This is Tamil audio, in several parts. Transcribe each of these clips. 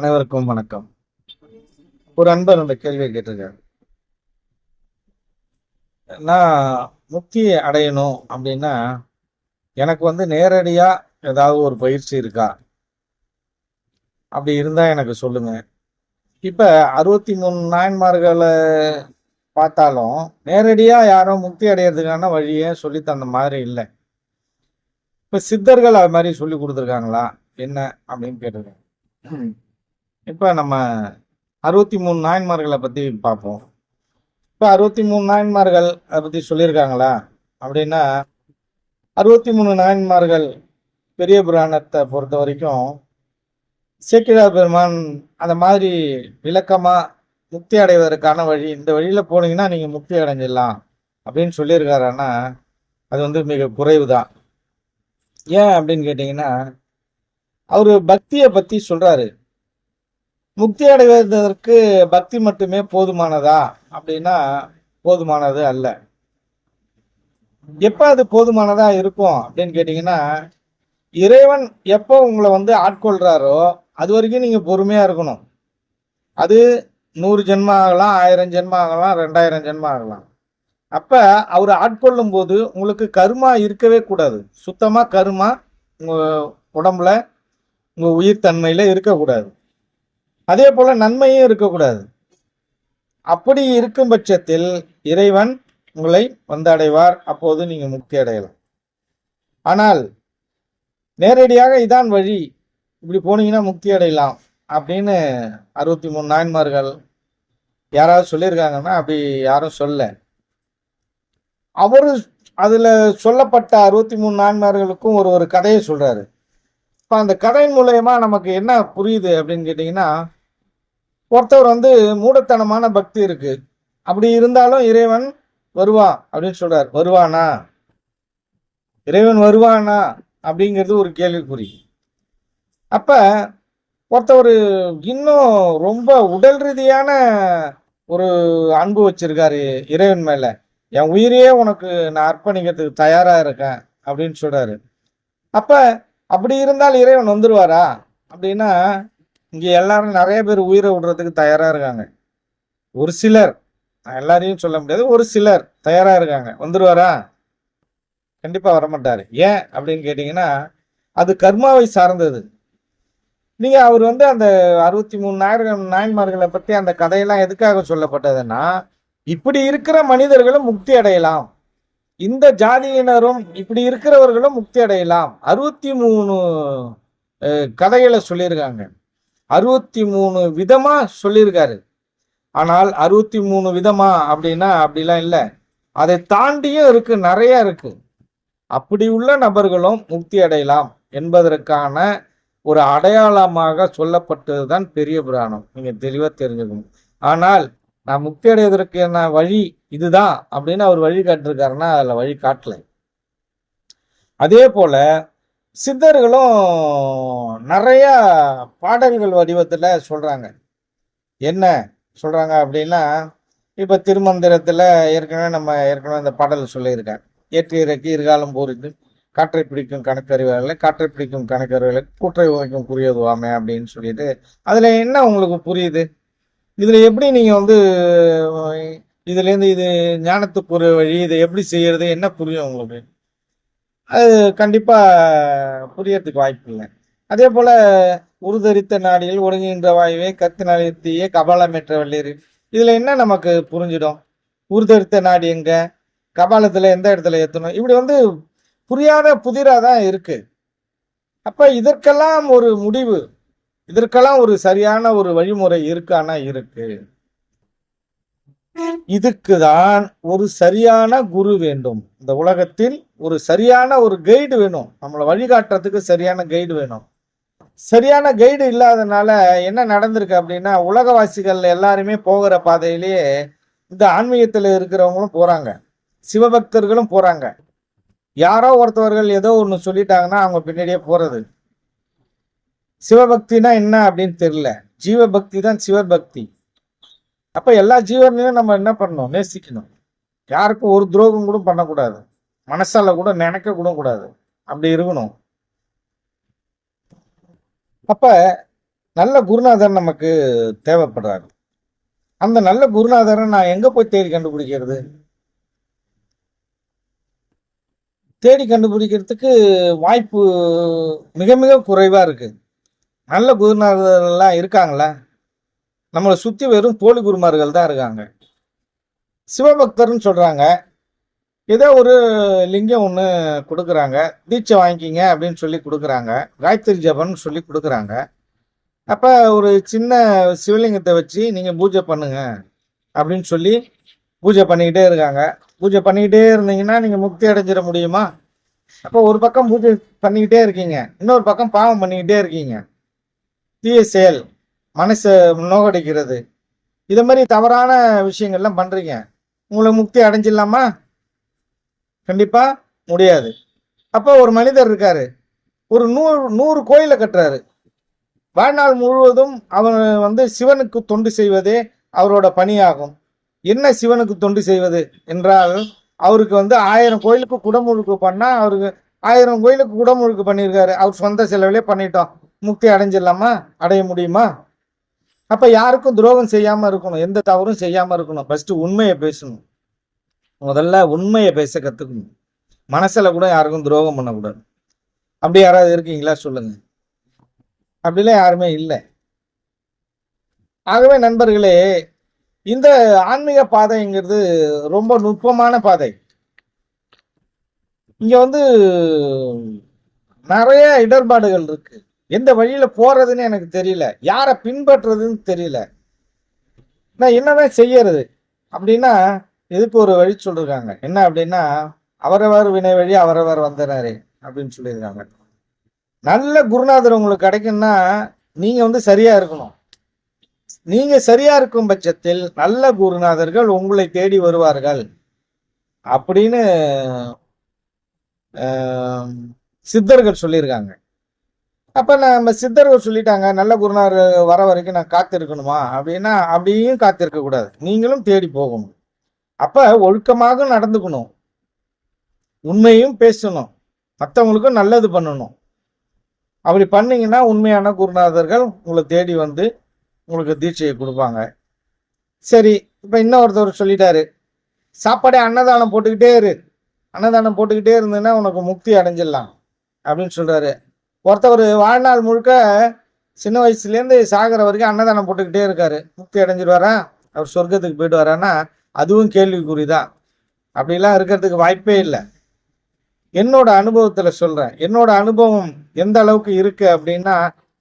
அனைவருக்கும் வணக்கம். ஒரு அன்பர் அந்த கேள்வியை கேட்டிருக்காரு. நான் முக்தி அடையணும் அப்படின்னா எனக்கு வந்து நேரடியா ஏதாவது ஒரு பயிற்சி இருக்கா? அப்படி இருந்தா எனக்கு சொல்லுங்க. இப்ப அறுபத்தி மூணு நாயன்மார்களை பார்த்தாலும் நேரடியா யாரும் முக்தி அடையிறதுக்கான வழியை சொல்லி தந்த மாதிரி இல்லை. இப்ப சித்தர்கள் அது மாதிரி சொல்லி கொடுத்துருக்காங்களா? என்ன அப்படின்னு கேட்டிருக்கேன். இப்போ நம்ம அறுபத்தி மூணு நாயன்மார்களை பற்றி பார்ப்போம். இப்போ அறுபத்தி மூணு நாயன்மார்கள் அதை பற்றி சொல்லியிருக்காங்களா? அப்படின்னா அறுபத்தி மூணு நாயன்மார்கள் பெரிய புராணத்தை பொறுத்த வரைக்கும் சேக்கிழார் பெருமான் அந்த மாதிரி விளக்கமாக முக்தி அடைவதற்கான வழி இந்த வழியில் போனீங்கன்னா நீங்கள் முக்தி அடைஞ்சிடலாம் அப்படின்னு சொல்லியிருக்காருன்னா அது வந்து மிக குறைவு தான் ஏன் அப்படின்னு கேட்டிங்கன்னா அவர் பக்தியை பற்றி சொல்கிறாரு முக்தி அடைவதற்கு பக்தி மட்டுமே போதுமானதா? அப்படின்னா போதுமானது அல்ல. எப்ப அது போதுமானதா இருக்கும் அப்படின்னு கேட்டீங்கன்னா இறைவன் எப்போ உங்களை வந்து ஆட்கொள்றாரோ அது வரைக்கும் நீங்க பொறுமையா இருக்கணும். அது நூறு ஜென்மம் ஆகலாம் ஆயிரம் ஜென்மம் ஆகலாம் ரெண்டாயிரம் ஜென்மம் ஆகலாம். அப்ப அவர் ஆட்கொள்ளும் போது உங்களுக்கு கருமா இருக்கவே கூடாது. சுத்தமா கருமா உங்க உடம்புல உங்க உயிர் தன்மையில இருக்கக்கூடாது. அதே போல நன்மையும் இருக்கக்கூடாது. அப்படி இருக்கும் பட்சத்தில் இறைவன் உங்களை வந்தடைவார். அப்போது நீங்க முக்தி அடையலாம். ஆனால் நேரடியாக இதான் வழி. இப்படி போனீங்கன்னா முக்தி அடையலாம் அப்படின்னு அறுபத்தி மூணு நாயன்மார்கள் யாராவது சொல்லியிருக்காங்கன்னா அப்படி யாரும் சொல்ல. அவரு அதில் சொல்லப்பட்ட அறுபத்தி மூணு நாயன்மார்களுக்கும் ஒரு ஒரு கதையை சொல்கிறாரு இப்போ அந்த கதையின் மூலயமா நமக்கு என்ன புரியுது அப்படின்னு கேட்டிங்கன்னா ஒருத்தவர் வந்து மூடத்தனமான பக்தி இருக்கு. அப்படி இருந்தாலும் இறைவன் வருவான் அப்படின்னு சொல்றார். வருவானா? இறைவன் வருவானா? அப்படிங்கிறது ஒரு கேள்விக்குறி. அப்ப ஒருத்தவர் இன்னும் ரொம்ப உடல் ரீதியான ஒரு அன்பு வச்சிருக்காரு இறைவன் மேல. என் உயிரையே உனக்கு நான் அர்ப்பணிக்கிறதுக்கு தயாரா இருக்கேன் அப்படின்னு சொல்றாரு. அப்ப அப்படி இருந்தால் இறைவன் வந்துருவாரா? அப்படின்னா இங்கே எல்லாரும் நிறைய பேர் உயிரை விடுறதுக்கு தயாராக இருக்காங்க. ஒரு சிலர் நான் எல்லாரையும் சொல்ல முடியாது ஒரு சிலர் தயாராக இருக்காங்க. வந்துடுவாரா கண்டிப்பாக வரமாட்டார். ஏன் அப்படின்னு கேட்டிங்கன்னா அது கர்மாவை சார்ந்தது. நீங்கள் அவர் வந்து அந்த அறுபத்தி மூணு நாயர்கள் நாயன்மார்களை பற்றி அந்த கதையெல்லாம் எதுக்காக சொல்லப்பட்டதுன்னா இப்படி இருக்கிற மனிதர்களும் முக்தி அடையலாம். இந்த ஜாதியினரும் இப்படி இருக்கிறவர்களும் முக்தி அடையலாம். அறுபத்தி மூணு கதைகளை சொல்லியிருக்காங்க. அறுபத்தி மூணு விதமா சொல்லியிருக்காரு. ஆனால் அறுபத்தி மூணு விதமா அப்படின்னா அப்படிலாம் இல்லை. அதை தாண்டியும் இருக்கு நிறைய இருக்கு. அப்படி உள்ள நபர்களும் முக்தி அடையலாம் என்பதற்கான ஒரு அடையாளமாக சொல்லப்பட்டதுதான் பெரிய புராணம். நீங்கள் தெளிவாக தெரிஞ்சுக்கணும். ஆனால் நான் முக்தி அடைவதற்கான வழி இதுதான் அப்படின்னு அவர் வழி காட்டிருக்காருன்னா அதில் வழி காட்டலை. அதே போல சித்தர்களும் நிறைய பாடல்கள் வடிவத்தில் சொல்கிறாங்க என்ன சொல்கிறாங்க அப்படின்னா இப்போ திருமந்திரத்தில் ஏற்கனவே நம்ம ஏற்கனவே இந்த பாடல் சொல்லியிருக்கேன். ஏற்றி இறக்கி இருகாலம் பூரித்து காற்றை பிடிக்கும் கணக்கறிவர்களை காற்றை பிடிக்கும் கணக்கறிவர்களை கூற்றை உரைக்கும் புரியதுவாமே அப்படின்னு சொல்லிட்டு அதில் என்ன உங்களுக்கு புரியுது? இதில் எப்படி நீங்கள் வந்து இதுலேருந்து இது ஞானத்துக்கு ஒரு வழி இதை எப்படி செய்கிறது என்ன புரியும் உங்களுக்கு? அது கண்டிப்பாக புரியறதுக்கு வாய்ப்பு இல்லை அதே போல் உருதரித்த நாடியில் ஒடுங்குகின்ற வாயுவே கத்து நாளிய கபாலமேற்ற வள்ளீர். இதில் என்ன நமக்கு புரிஞ்சிடும்? உருதரித்த நாடி எங்கே? கபாலத்தில் எந்த இடத்துல ஏற்றணும் இப்படி வந்து புரியாத புதிராக தான் இருக்குது அப்போ இதற்கெல்லாம் ஒரு முடிவு இதற்கெல்லாம் ஒரு சரியான ஒரு வழிமுறை இருக்கானா இருக்கு. இதுக்கு தான் ஒரு சரியான குரு வேண்டும். இந்த உலகத்தில் ஒரு சரியான ஒரு கைடு வேணும். நம்மளை வழிகாட்டுறதுக்கு சரியான கைடு வேணும். சரியான கைடு இல்லாதனால என்ன நடந்திருக்கு அப்படின்னா உலகவாசிகள் எல்லாருமே போகிற பாதையிலேயே இந்த ஆன்மீகத்தில் இருக்கிறவங்களும் போகிறாங்க சிவபக்தர்களும் போகிறாங்க யாரோ ஒருத்தவர்கள் ஏதோ ஒன்று சொல்லிட்டாங்கன்னா அவங்க பின்னாடியே போகிறது சிவபக்தினா என்ன அப்படின்னு தெரியல. ஜீவபக்தி தான் சிவபக்தி. அப்போ எல்லா ஜீவனையும் நம்ம என்ன பண்ணணும்? நேசிக்கணும். யாருக்கும் ஒரு துரோகம் கூட பண்ணக்கூடாது. மனசால கூட நினைக்க கூட கூடாது. அப்படி இருக்கணும். அப்ப நல்ல குருநாதர் நமக்கு தேவைப்படுறாரு. அந்த நல்ல குருநாதரை நான் எங்க போய் தேடி கண்டுபிடிக்கிறது? தேடி கண்டுபிடிக்கிறதுக்கு வாய்ப்பு மிக மிக குறைவா இருக்கு. நல்ல குருநாதர்லாம் இருக்காங்களா? நம்மளை சுத்தி வெறும் போலி குருமார்கள் தான் இருக்காங்க. சிவபக்தர்னு சொல்றாங்க. ஏதோ ஒரு லிங்கம் ஒன்று கொடுக்குறாங்க. தீட்சை வாங்கிக்கிங்க அப்படின்னு சொல்லி கொடுக்குறாங்க. காயத்ரி ஜபன் சொல்லி கொடுக்குறாங்க. அப்போ ஒரு சின்ன சிவலிங்கத்தை வச்சு நீங்கள் பூஜை பண்ணுங்க அப்படின்னு சொல்லி பூஜை பண்ணிக்கிட்டே இருக்காங்க. பூஜை பண்ணிக்கிட்டே இருந்தீங்கன்னா நீங்கள் முக்தி அடைஞ்சிட முடியுமா? அப்போ ஒரு பக்கம் பூஜை பண்ணிக்கிட்டே இருக்கீங்க. இன்னொரு பக்கம் பாவம் பண்ணிக்கிட்டே இருக்கீங்க. தீய செயல் மனசை நோகடிக்கிறது. இது மாதிரி தவறான விஷயங்கள்லாம் பண்ணுறீங்க உங்களை முக்தி அடைஞ்சிடலாமா? கண்டிப்பாக முடியாது. அப்போ ஒரு மனிதர் இருக்காரு. ஒரு நூறு நூறு கோயிலை கட்டுறாரு. வாழ்நாள் முழுவதும் அவர் வந்து சிவனுக்கு தொண்டு செய்வதே அவரோட பணியாகும். என்ன சிவனுக்கு தொண்டு செய்வது என்றால் அவருக்கு வந்து ஆயிரம் கோயிலுக்கு குடமுழுக்கு பண்ணால் அவருக்கு ஆயிரம் கோயிலுக்கு குடமுழுக்கு பண்ணியிருக்காரு. அவர் சொந்த செலவிலே பண்ணிட்டோம். முக்தி அடைஞ்சிடலாமா? அடைய முடியுமா? அப்போ யாருக்கும் துரோகம் செய்யாமல் இருக்கணும். எந்த தவறும் செய்யாமல் இருக்கணும். ஃபஸ்ட்டு உண்மையை பேசணும். முதல்ல உண்மையை பேச கற்றுக்கணும் மனசில் கூட யாருக்கும் துரோகம் பண்ணக்கூடாது. அப்படி யாராவது இருக்கீங்களா? சொல்லுங்க. அப்படிலாம் யாருமே இல்லை. ஆகவே நண்பர்களே இந்த ஆன்மீக பாதைங்கிறது ரொம்ப நுட்பமான பாதை. இங்க வந்து நிறைய இடர்பாடுகள் இருக்கு. எந்த வழியில போறதுன்னு எனக்கு தெரியல. யாரை பின்பற்றுறதுன்னு தெரியல. நான் என்னதான் செய்யறது? அப்படின்னா இதுக்கு ஒரு வழி சொல்லிருக்காங்க. என்ன அப்படின்னா அவரவர் வினை வழி அவரவர் வந்தனாரே அப்படின்னு சொல்லியிருக்காங்க. நல்ல குருநாதர் உங்களுக்கு கிடைக்கும்னா நீங்க வந்து சரியா இருக்கணும். நீங்க சரியா இருக்கும் பட்சத்தில் நல்ல குருநாதர்கள் உங்களை தேடி வருவார்கள். அப்படின்னு சித்தர்கள் சொல்லியிருக்காங்க. அப்ப நம்ம சித்தர்கள் சொல்லிட்டாங்க நல்ல குருநாதர் வர வரைக்கும் நான் காத்திருக்கணுமா? அப்படின்னா அப்படியும் காத்திருக்க கூடாது நீங்களும் தேடி போகணும். அப்போ ஒழுக்கமாக நடந்துக்கணும். உண்மையும் பேசணும். மற்றவங்களுக்கும் நல்லது பண்ணணும். அப்படி பண்ணீங்கன்னா உண்மையான குருநாதர்கள் உங்களை தேடி வந்து உங்களுக்கு தீட்சையை கொடுப்பாங்க. சரி இப்போ இன்னொருத்தவர் சொல்லிட்டாரு. சாப்பாடே அன்னதானம் போட்டுக்கிட்டே இரு. அன்னதானம் போட்டுக்கிட்டே இருந்ததுன்னா உனக்கு முக்தி அடைஞ்சிடலாம் அப்படின்னு சொல்கிறாரு ஒருத்தவர் வாழ்நாள் முழுக்க சின்ன வயசுலேருந்து சாகிற வரைக்கும் அன்னதானம் போட்டுக்கிட்டே இருக்காரு. முக்தி அடைஞ்சிடுவாரா? அவர் சொர்க்கத்துக்கு போயிட்டு வரான்னா அதுவும் கேள்விக்குறி தான் அப்படிலாம் இருக்கிறதுக்கு வாய்ப்பே இல்லை. என்னோட அனுபவத்தில் சொல்கிறேன் என்னோட அனுபவம் எந்த அளவுக்கு இருக்குது அப்படின்னா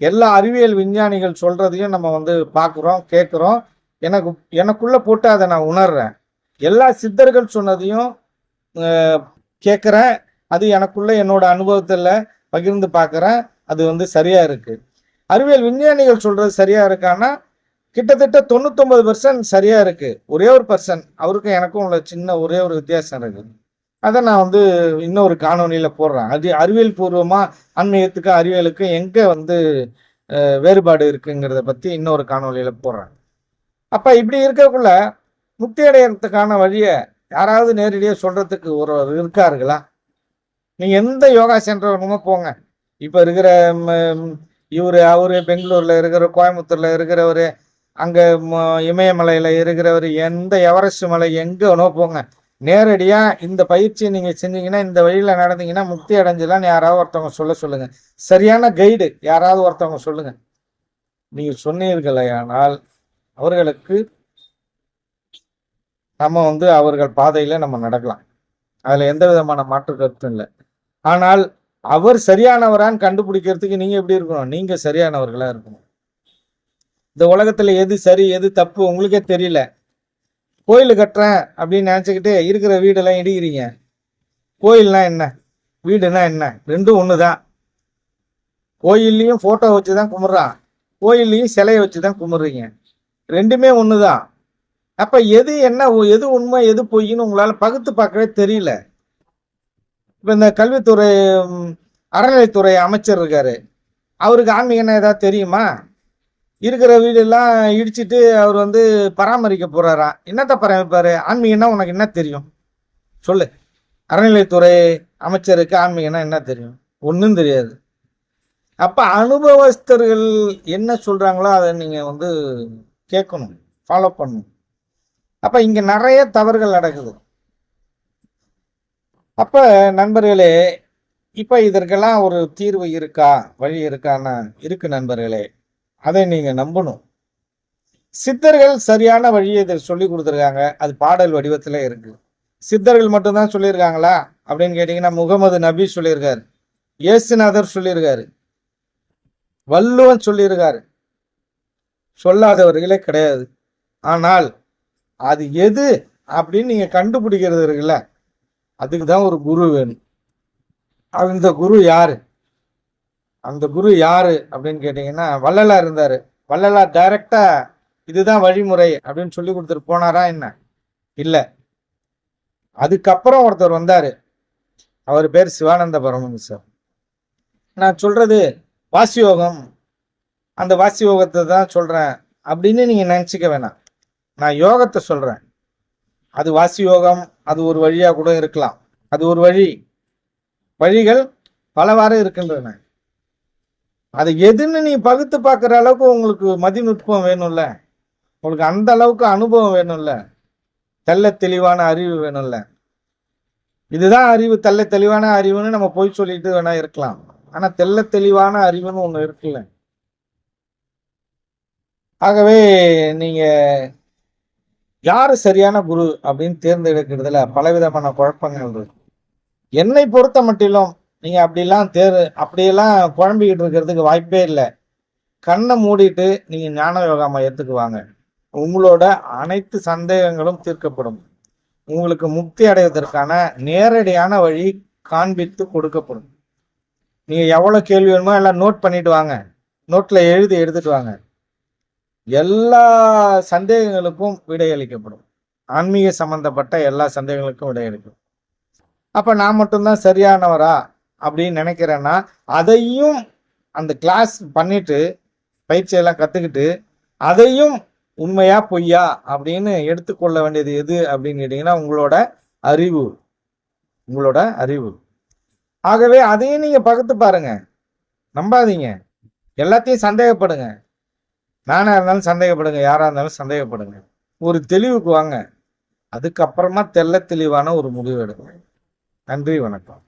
எல்லா அறிவியல் விஞ்ஞானிகள் சொல்கிறதையும் நம்ம வந்து பார்க்குறோம் கேட்குறோம் எனக்கு எனக்குள்ளே போட்டு அதை நான் உணர்கிறேன் எல்லா சித்தர்கள் சொன்னதையும் கேட்குறேன் அது எனக்குள்ளே என்னோட அனுபவத்தில் பகிர்ந்து பார்க்குறேன் அது வந்து சரியாக இருக்குது அறிவியல் விஞ்ஞானிகள் சொல்கிறது சரியாக இருக்கான்னா கிட்டத்தட்ட தொண்ணூத்தொன்பது பர்சன்ட் சரியா இருக்கு. ஒரே ஒரு பர்சன்ட் அவருக்கும் எனக்கும் உள்ள சின்ன ஒரே ஒரு வித்தியாசம் இருக்கு. அதை நான் வந்து இன்னொரு காணொலியில போடுறேன். அது அறிவியல் பூர்வமா ஆன்மீகத்துக்கு அறிவியலுக்கு எங்க வந்து வேறுபாடு இருக்குங்கிறத பத்தி இன்னொரு காணொலியில போடுறேன். அப்ப இப்படி இருக்கக்குள்ள முக்தி அடையறதுக்கான வழியை யாராவது நேரடியாக சொல்றதுக்கு ஒரு இருக்காருங்களா நீங்கள் எந்த யோகா சென்டர் வேணுமோ போங்க. இப்ப இருக்கிற ம், இவரு அவரு பெங்களூர்ல இருக்கிற கோயம்புத்தூர்ல இருக்கிறவரு அங்கே ம- இருக்கிறவர் எந்த எவரெஸ்ட் மலை எங்கே வேணோ போங்க நேரடியாக இந்த பயிற்சியை நீங்கள் செஞ்சீங்கன்னா இந்த வழியில் நடந்தீங்கன்னா முக்தி அடைஞ்சலான்னு யாராவது ஒருத்தவங்க சொல்ல சொல்லுங்கள் சரியான கைடு யாராவது ஒருத்தவங்க சொல்லுங்கள் நீங்கள் சொன்னீர்களேயானால் அவர்களுக்கு நம்ம வந்து அவர்கள் பாதையில் நம்ம நடக்கலாம். அதில் எந்த விதமான மாற்று கருத்தும் இல்லை. ஆனால் அவர் சரியானவரான்னு கண்டுபிடிக்கிறதுக்கு நீங்கள் எப்படி இருக்கணும்? நீங்கள் சரியானவர்களாக இருக்கணும். இந்த உலகத்தில் எது சரி எது தப்பு உங்களுக்கே தெரியல. கோயில் கட்டுறேன் அப்படின்னு நினச்சிக்கிட்டு இருக்கிற வீடெல்லாம் இடிக்கிறீங்க. கோயில்னா என்ன? வீடுனா என்ன? ரெண்டும் ஒன்று தான் கோயில்லையும் ஃபோட்டோ வச்சு தான் கும்பிட்றான். கோயில்லையும் சிலையை வச்சு தான் கும்பிட்றீங்க. ரெண்டுமே ஒன்று தான் அப்போ எது என்ன உ- எது உண்மை எது பொய்ன்னு உங்களால் பகுத்து பார்க்கவே தெரியல. இப்போ இந்த கல்வித்துறை அறநிலைத்துறை அமைச்சர் இருக்காரு. அவருக்கு ஆன்மீகம்னா ஏதாவது தெரியுமா? இருக்கிற வீடெல்லாம் இடிச்சிட்டு அவர் வந்து பராமரிக்க போறாராம் என்னத்தை பராமரிப்பாரு? ஆன்மீகம்னா உனக்கு என்ன தெரியும்? சொல்லு. அறநிலைத்துறை அமைச்சருக்கு ஆன்மீகம்னா என்ன தெரியும்? ஒன்றும் தெரியாது. அப்போ அனுபவஸ்தர்கள் என்ன சொல்கிறாங்களோ அதை நீங்கள் வந்து கேட்கணும். ஃபாலோ பண்ணணும். அப்போ இங்கே நிறைய தவறுகள் நடக்குது. அப்போ நண்பர்களே இப்போ இதற்கெல்லாம் ஒரு தீர்வு இருக்கா? வழி இருக்கான்னா இருக்கு நண்பர்களே. அதை நீங்க நம்பணும். சித்தர்கள் சரியான வழியை இதை சொல்லி கொடுத்துருக்காங்க. அது பாடல் வடிவத்தில் இருக்கு. சித்தர்கள் மட்டும்தான் சொல்லியிருக்காங்களா? அப்படின்னு கேட்டிங்கன்னா முகமது நபி சொல்லியிருக்காரு. இயேசுநாதர் சொல்லியிருக்காரு. வள்ளுவன் சொல்லியிருக்காரு. சொல்லாதவர்களே கிடையாது. ஆனால் அது எது அப்படின்னு நீங்கள் கண்டுபிடிக்கிறது இருக்குல்ல அதுக்கு தான் ஒரு குரு வேணும். அந்த குரு யாரு? அந்த குரு யாரு அப்படின்னு கேட்டீங்கன்னா வள்ளலா இருந்தாரு. வள்ளலா டைரக்டா இதுதான் வழிமுறை அப்படின்னு சொல்லி கொடுத்துட்டு போனாரா என்ன? இல்ல. அதுக்கப்புறம் ஒருத்தர் வந்தாரு. அவர் பேர் சிவானந்த பரமஹம்சர் நான் சொல்றது வாசியோகம். அந்த வாசியோகத்தை தான் சொல்றேன் அப்படின்னு நீங்க நினைச்சுக்க வேணாம். நான் யோகத்தை சொல்றேன். அது வாசியோகம் அது ஒரு வழியா கூட இருக்கலாம். அது ஒரு வழி. வழிகள் பலவாறு இருக்கின்றன. அது எதுன்னு நீ பகுத்து பார்க்குற அளவுக்கு உங்களுக்கு மதிநுட்பம் வேணும்ல? உங்களுக்கு அந்த அளவுக்கு அனுபவம் வேணும்ல? தெல்ல தெளிவான அறிவு வேணும்ல? இதுதான் அறிவு. தெல்ல தெளிவான அறிவுன்னு நம்ம போய் சொல்லிட்டு வேணா இருக்கலாம். ஆனா தெள்ள தெளிவான அறிவுன்னு ஒண்ணு இருக்குல்ல? ஆகவே நீங்க யார் சரியான குரு அப்படின்னு தேர்ந்தெடுக்கிறதுல பலவிதமான குழப்பங்கள் இருக்கு. என்னை பொறுத்த மட்டிலும் நீங்கள் அப்படிலாம் தேர் அப்படியெல்லாம் குழம்பிக்கிட்டு இருக்கிறதுக்கு வாய்ப்பே இல்லை. கண்ணை மூடிட்டு நீங்கள் ஞான யோகா மையத்துக்கு வாங்க உங்களோட அனைத்து சந்தேகங்களும் தீர்க்கப்படும். உங்களுக்கு முக்தி அடைவதற்கான நேரடியான வழி காண்பித்து கொடுக்கப்படும். நீங்கள் எவ்வளோ கேள்வி வேணுமோ எல்லாம் நோட் பண்ணிட்டு வாங்க. நோட்டில் எழுதி எடுத்துட்டு வாங்க. எல்லா சந்தேகங்களுக்கும் விடையளிக்கப்படும். ஆன்மீக சம்பந்தப்பட்ட எல்லா சந்தேகங்களுக்கும் விடையளிக்கும். அப்போ நான் மட்டும்தான் சரியானவரா? அப்படின்னு நினைக்கிறேன்னா அதையும் அந்த கிளாஸ் பண்ணிட்டு பயிற்சியெல்லாம் கற்றுக்கிட்டு அதையும் உண்மையா பொய்யா அப்படின்னு எடுத்துக்கொள்ள வேண்டியது எது அப்படின்னு கேட்டீங்கன்னா உங்களோட அறிவு. உங்களோட அறிவு. ஆகவே அதையும் நீங்கள் பகுத்து பாருங்க. நம்பாதீங்க. எல்லாத்தையும் சந்தேகப்படுங்க. நானாக இருந்தாலும் சந்தேகப்படுங்க யாராக இருந்தாலும் சந்தேகப்படுங்க. ஒரு தெளிவுக்கு வாங்க. அதுக்கப்புறமா தெள்ள தெளிவான ஒரு முடிவு எடுங்க. நன்றி வணக்கம்.